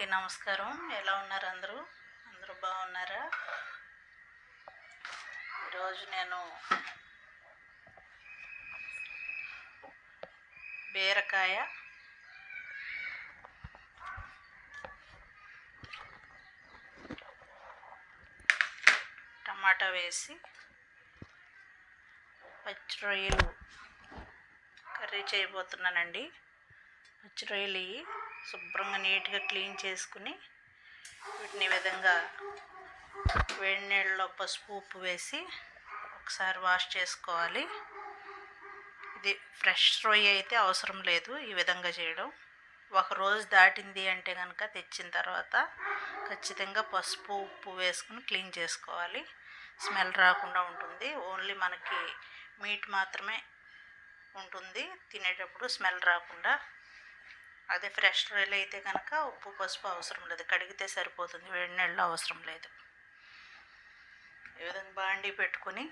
అందరికీ నమస్కారం. ఎలా ఉన్నారు అందరూ? అందరూ బాగున్నారా? ఈరోజు నేను బీరకాయ టమాటా వేసి పచ్చి రొయ్యలు కర్రీ చేయబోతున్నానండి. పచ్చి రొయ్యలు శుభ్రంగా నీట్గా క్లీన్ చేసుకుని వీటిని విధంగా వేడి నీళ్ళలో పసుపు ఉప్పు వేసి ఒకసారి వాష్ చేసుకోవాలి. ఇది ఫ్రెష్ రొయ్య అయితే అవసరం లేదు ఈ విధంగా చేయడం. ఒక రోజు దాటింది అంటే కనుక తెచ్చిన తర్వాత ఖచ్చితంగా పసుపు ఉప్పు వేసుకుని క్లీన్ చేసుకోవాలి. స్మెల్ రాకుండా ఉంటుంది. ఓన్లీ మనకి మీట్ మాత్రమే ఉంటుంది. తినేటప్పుడు స్మెల్ రాకుండా అదే ఫ్రెష్ రొయ్యలు అయితే కనుక ఉప్పు పసుపు అవసరం లేదు. కడిగితే సరిపోతుంది. వేడి నీళ్ళు అవసరం లేదు. ఈ విధంగా బాండీ పెట్టుకొని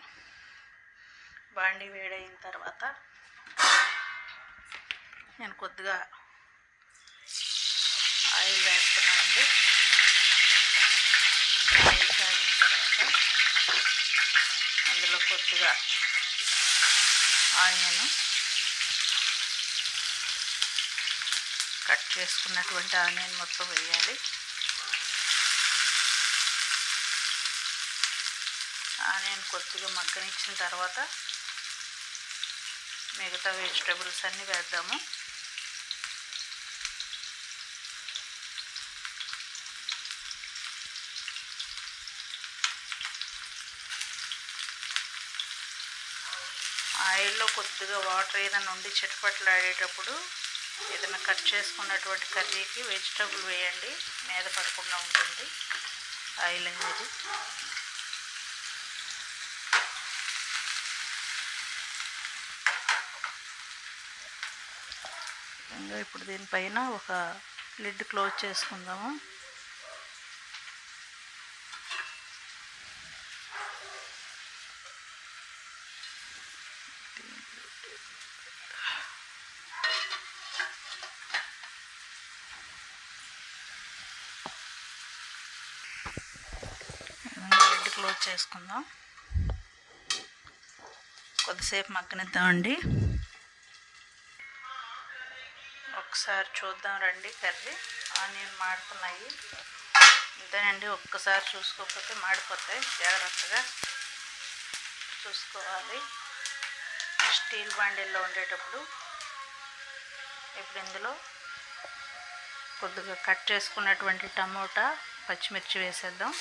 బాండీ వేడైన తర్వాత నేను కొద్దిగా ఆయిల్ వేస్తున్నానండి. ఆయిల్ కాగిన తర్వాత అందులో కొద్దిగా ఆనియన్ చేసుకున్నటువంటి ఆనియన్ మొత్తం వేయాలి. ఆనియన్ కొద్దిగా మగ్గనిచ్చిన తర్వాత మిగతా వెజిటబుల్స్ అన్నీ వేద్దాము. ఆయిల్లో కొద్దిగా వాటర్ ఏదైనా ఉండి చిటపట్లు ఆడేటప్పుడు ఏదైనా కట్ చేసుకున్నటువంటి కర్రీకి వెజిటబుల్ వేయండి. మీద పడకుండా ఉంటుంది. ఆయిల్ అనేది. ఇంకా ఇప్పుడు దీనిపైన ఒక లిడ్ క్లోజ్ చేసుకుందాము. స్టార్ట్ చేసుకుందాం. కొద్దిసేపు మగ్గనిద్దామండి. ఒకసారి చూద్దాం రండి కర్రీ. ఆనియన్ మాడుతున్నాయి అంతేనండి ఒక్కసారి చూసుకోకపోతే మాడిపోతాయి. జాగ్రత్తగా చూసుకోవాలి. స్టీల్ బాండిల్లో ఉండేటప్పుడు ఇప్పుడు ఇందులో కొద్దిగా కట్ చేసుకున్నటువంటి టమోటా పచ్చిమిర్చి వేసేద్దాం.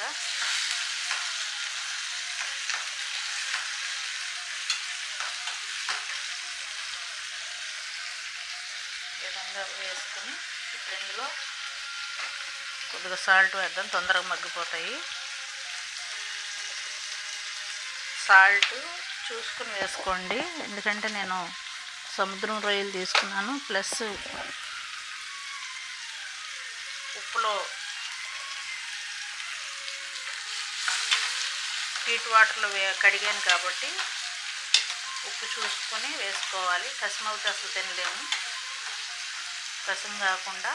అదేవిధంగా విధంగా వేసుకొని ఇప్పుడు ఇందులో కొద్దిగా సాల్ట్ వేద్దాం తొందరగా మగ్గిపోతాయి. సాల్ట్ చూసుకుని వేసుకోండి. ఎందుకంటే నేను సముద్రం రొయ్యలు తీసుకున్నాను. ప్లస్ ఉప్పులో హీట్ వాటర్లో కడిగాను కాబట్టి ఉప్పు చూసుకొని వేసుకోవాలి. కసం అవుతే అసలు తినలేము. కసం కాకుండా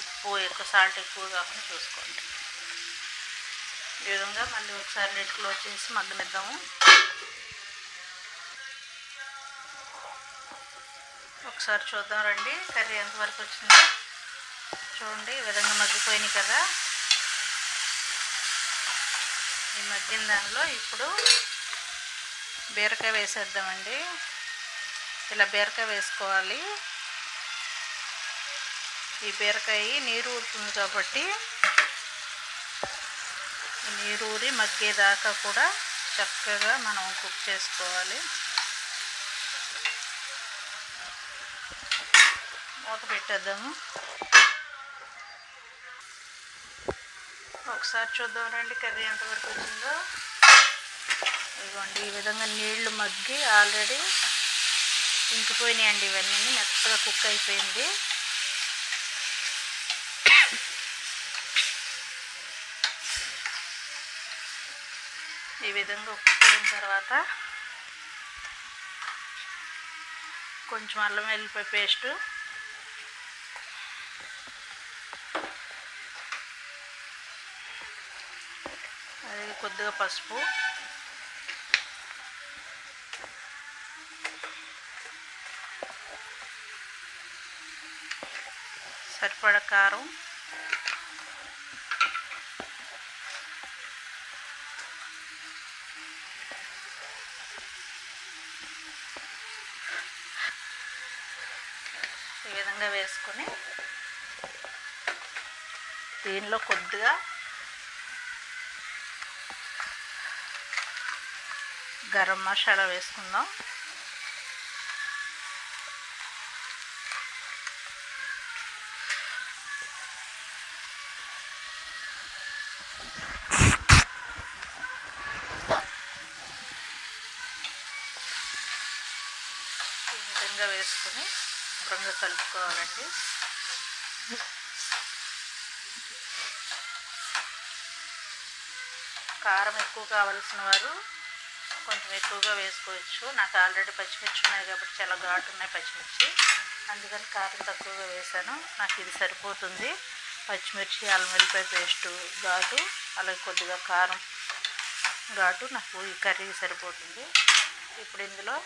ఉప్పు ఎక్కువ సాల్ట్ ఎక్కువ కాకుండా చూసుకోండి. ఈ విధంగా మళ్ళీ ఒకసారి నెట్ క్లోజ్ చేసి మగ్గనిద్దాము ఒకసారి చూద్దాం రండి. కర్రీ ఎంతవరకు వచ్చిందో. చూడండి ఈ విధంగా మగ్గిపోయినాయి కదా. ఈ మగ్గిన దానిలో ఇప్పుడు బీరకాయ వేసేద్దామండి. ఇలా బీరకాయ వేసుకోవాలి. ఈ బీరకాయ నీరు ఊరుతుంది కాబట్టి నీరు ఊరి మగ్గేదాకా కూడా చక్కగా మనం కుక్ చేసుకోవాలి. మూత పెట్టేద్దాము. ఒకసారి చూద్దాం రండి కర్రీ ఎంతవరకు వచ్చిందో. ఇదిగోండి ఈ విధంగా నీళ్ళు మగ్గి ఆల్రెడీ ఇంకిపోయినాయండి ఇవన్నీ మెత్తగా కుక్ అయిపోయింది. ఈ విధంగా ఉక్కిపోయిన తర్వాత కొంచెం అల్లం వెల్లిపాయ పేస్టు అది కొద్దిగా పసుపు. సరిపడ కారం. ఈ విధంగా వేసుకొని దీనిలో కొద్దిగా గరం మసాలా వేసుకుందాం. ఈ విధంగా వేసుకొని శుభ్రంగా కలుపుకోవాలండి. కారం ఎక్కువ కావలసిన వారు కొంచెం ఎక్కువగా వేసుకోవచ్చు. నాకు ఆల్రెడీ పచ్చిమిర్చి ఉన్నాయి కాబట్టి చాలా ఘాటు ఉన్నాయి పచ్చిమిర్చి. అందుకని కారం తక్కువగా వేసాను. నాకు ఇది సరిపోతుంది. పచ్చిమిర్చి అల్లం వెల్లిపాయ పేస్టు ఘాటు అలాగే కొద్దిగా కారం ఘాటు నాకు ఈ కర్రీ సరిపోతుంది. ఇప్పుడు ఇందులో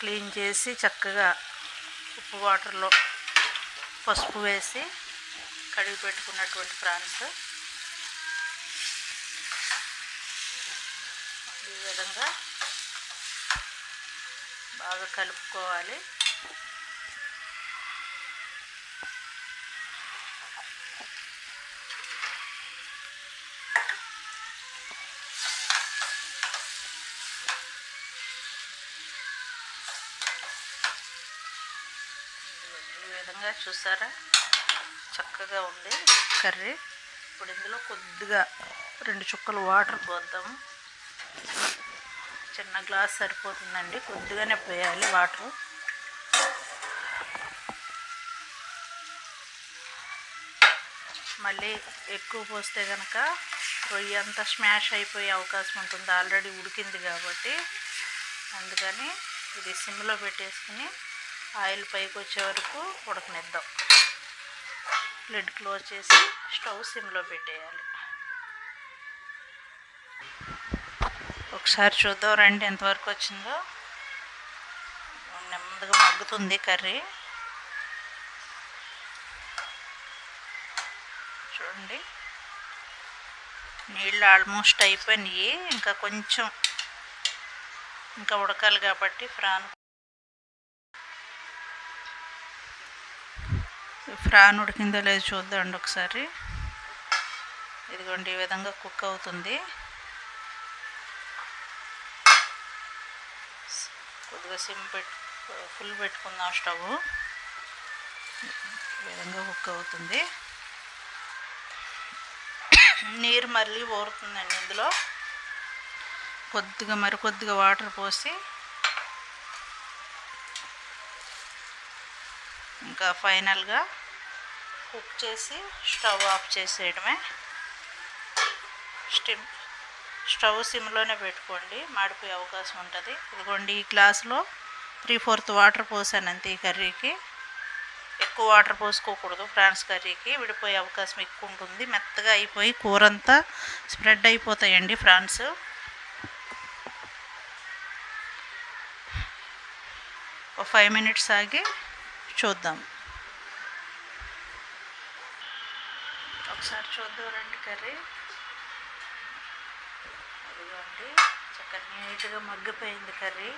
క్లీన్ చేసి చక్కగా ఉప్పు వాటర్లో పసుపు వేసి కడిగి పెట్టుకున్నటువంటి ప్రాన్స్ ఈ విధంగా బాగా కలుపుకోవాలి. ఈ విధంగా చూసారా? చక్కగా ఉంది కర్రీ. ఇప్పుడు ఇందులో కొద్దిగా రెండు చుక్కలు వాటర్ పోద్దాము చిన్న గ్లాస్ సరిపోతుందండి. కొద్దిగానే పోయాలి వాటర్. మళ్ళీ ఎక్కువ పోస్తే కనుక రొయ్యి అంతా స్మాష్ అయిపోయే అవకాశం ఉంటుంది. ఆల్రెడీ ఉడికింది కాబట్టి. అందుకని ఇది సిమ్లో పెట్టేసుకుని ఆయిల్ పైకి వచ్చే వరకు ఉడకనిద్దాం. లిడ్ క్లోజ్ చేసి స్టవ్ సిమ్లో పెట్టేయాలి. ఒకసారి చూద్దాం రండి ఎంతవరకు వచ్చిందో. నెమ్మదిగా మగ్గుతుంది కర్రీ. చూడండి. నీళ్ళు ఆల్మోస్ట్ అయిపోయినాయి. ఇంకా కొంచెం ఇంకా ఉడకాలి కాబట్టి ఫ్రాన్ ఫ్రాన్ ఉడికిందో లేదో చూద్దామండి ఒకసారి. ఇదిగోండి ఈ విధంగా కుక్ అవుతుంది. కొద్దిగా సిమ్ పెట్టు ఫుల్ పెట్టుకుందాం స్టవ్. విధంగా కుక్ అవుతుంది. నీరు మళ్ళీ ఊరుతుందండి ఇందులో. కొద్దిగా మరి కొద్దిగా వాటర్ పోసి ఇంకా ఫైనల్గా కుక్ చేసి స్టవ్ ఆఫ్ చేసేయడమే. స్టిమ్ స్టవ్ సిమ్లోనే పెట్టుకోండి. మాడిపోయే అవకాశం ఉంటుంది. ఇదిగోండి ఈ గ్లాసులో త్రీ ఫోర్త్ వాటర్ పోసాను అంతే ఈ కర్రీకి. ఎక్కువ వాటర్ పోసుకోకూడదు ఫ్రాన్స్ కర్రీకి. విడిపోయే అవకాశం ఎక్కువ ఉంటుంది. మెత్తగా అయిపోయి కూర అంతా స్ప్రెడ్ అయిపోతాయండి ఫ్రాన్స్. ఒక ఫైవ్ మినిట్స్ ఆగి చూద్దాం. ఒకసారి చూద్దాం రండి కర్రీ. అదిగోండి చక్కగా నీట్గా మగ్గిపోయింది కర్రీ.